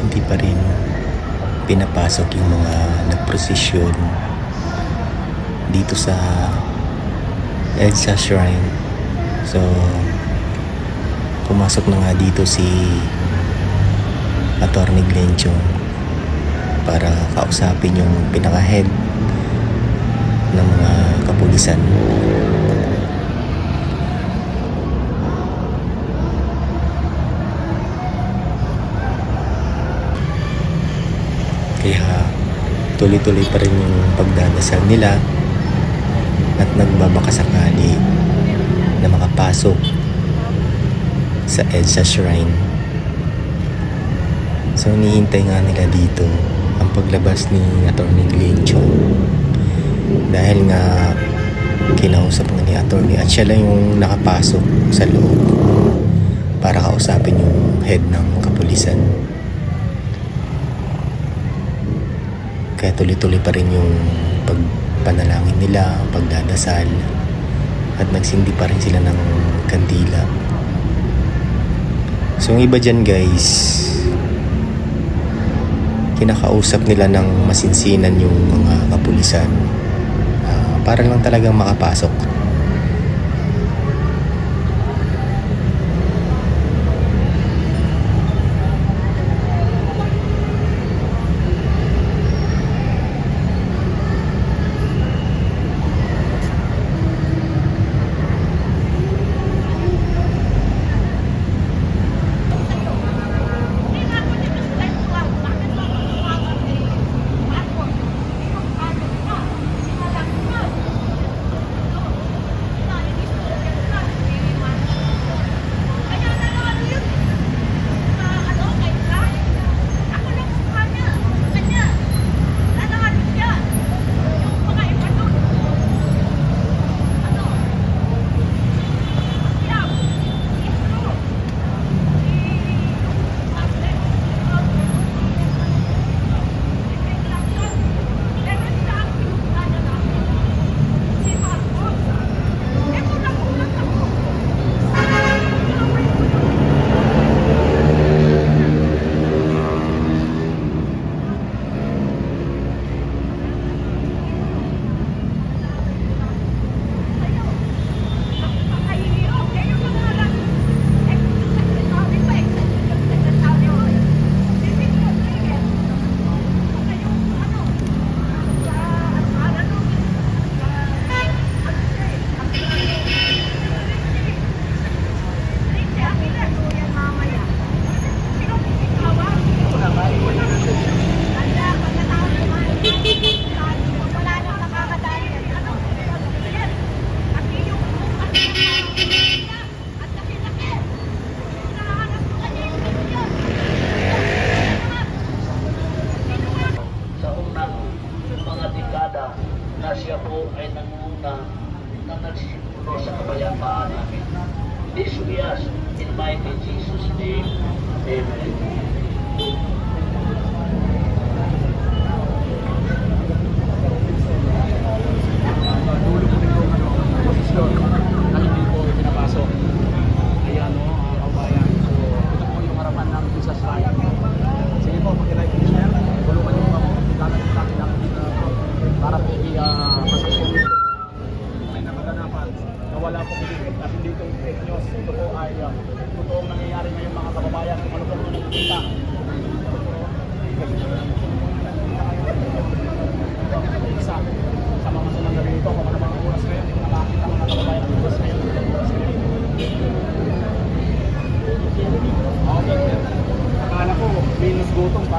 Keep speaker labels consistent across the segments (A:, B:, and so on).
A: hindi pa rin pinapasok yung mga nagprosesyon dito sa EDSA Shrine. So, pumasok na nga dito si Attorney Glenchong para kausapin yung pinaka-head ng mga kapulisan. Kaya tuloy-tuloy pa rin yung pagdadasal nila at nagbabakasakali na makapasok sa EDSA Shrine. So, hinihintay nga nila dito ang paglabas ni Atty. Glenn Chong. Dahil nga kinausap nga ni Atty. at siya lang yung nakapasok sa loob para kausapin yung head ng kapulisan. Kaya tuloy-tuloy pa rin yung pagpanalangin nila, pagdadasal, at nagsindi pa rin sila ng kandila. So, yung iba dyan guys, kinakausap nila ng masinsinan yung mga kapulisan Ah, para lang talagang makapasok.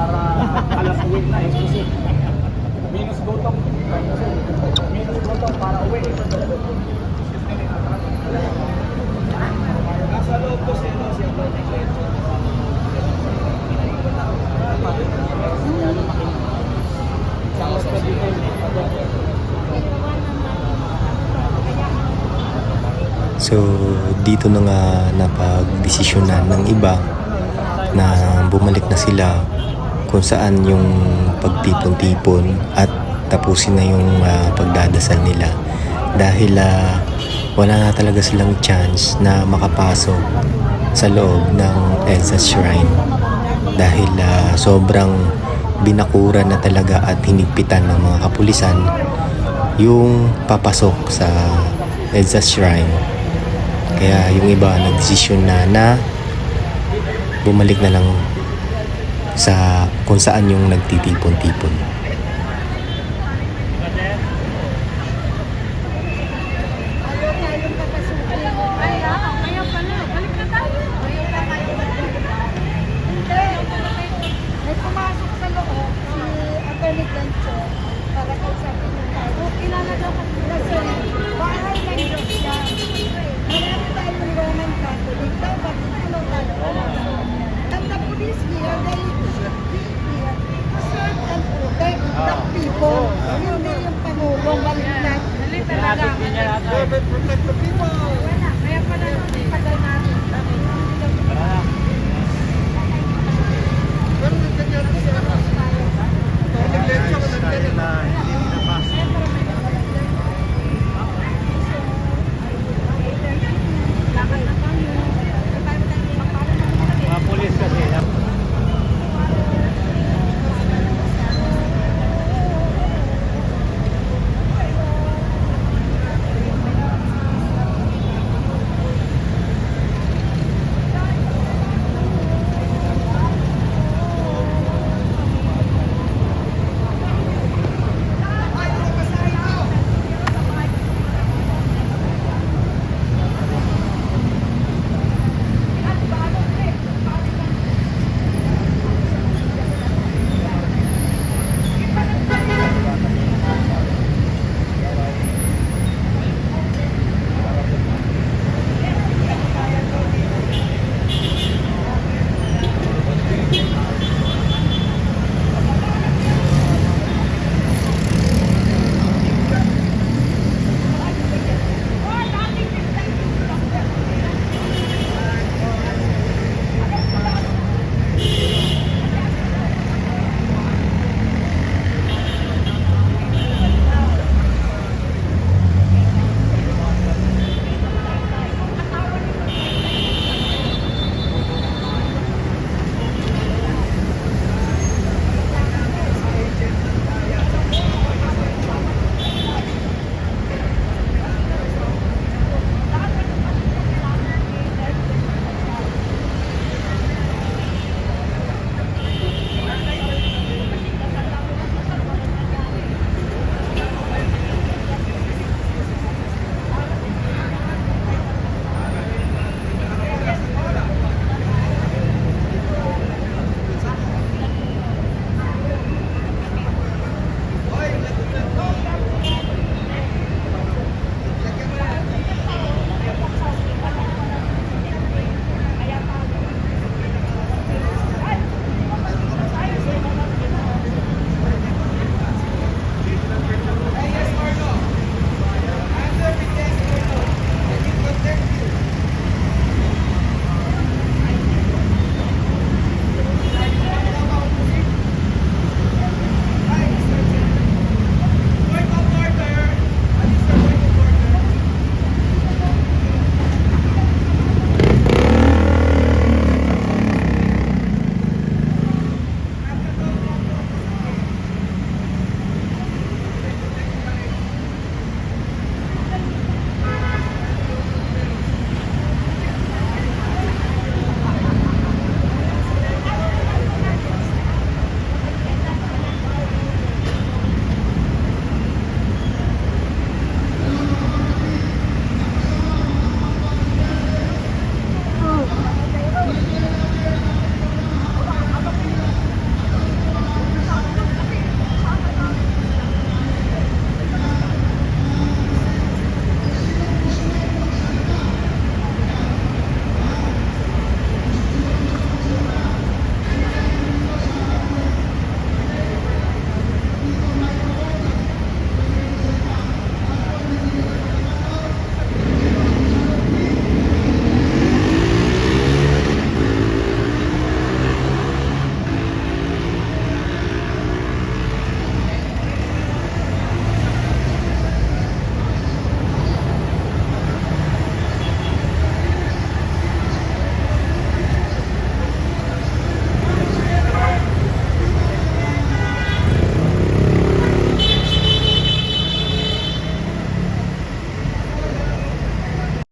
B: Para alas uwi na exclusive. minus gutom. Minus gutom para uwi. Nasa loob ko si ano, si. Sa hospital dito.
A: So, dito na nga napag-desisyonan ng iba na bumalik na sila kung saan yung pagtipon-tipon at tapusin na yung ah, pagdadasal nila dahil ah, wala na talaga silang chance na makapasok sa loob ng EDSA Shrine. dahil ah, sobrang binakura na talaga at hinigpitan ng mga kapulisan yung papasok sa EDSA Shrine. Kaya yung iba nagdesisyon na na bumalik na lang sa kung saan yung nagtitipon-tipon.
C: Ayaw tayong ng putik ng people. Hindi yung pangulong balik na. Dali talaga. Protect the people. Wala. Kaya pala natin tagal natin. Pero nagkanyari siya.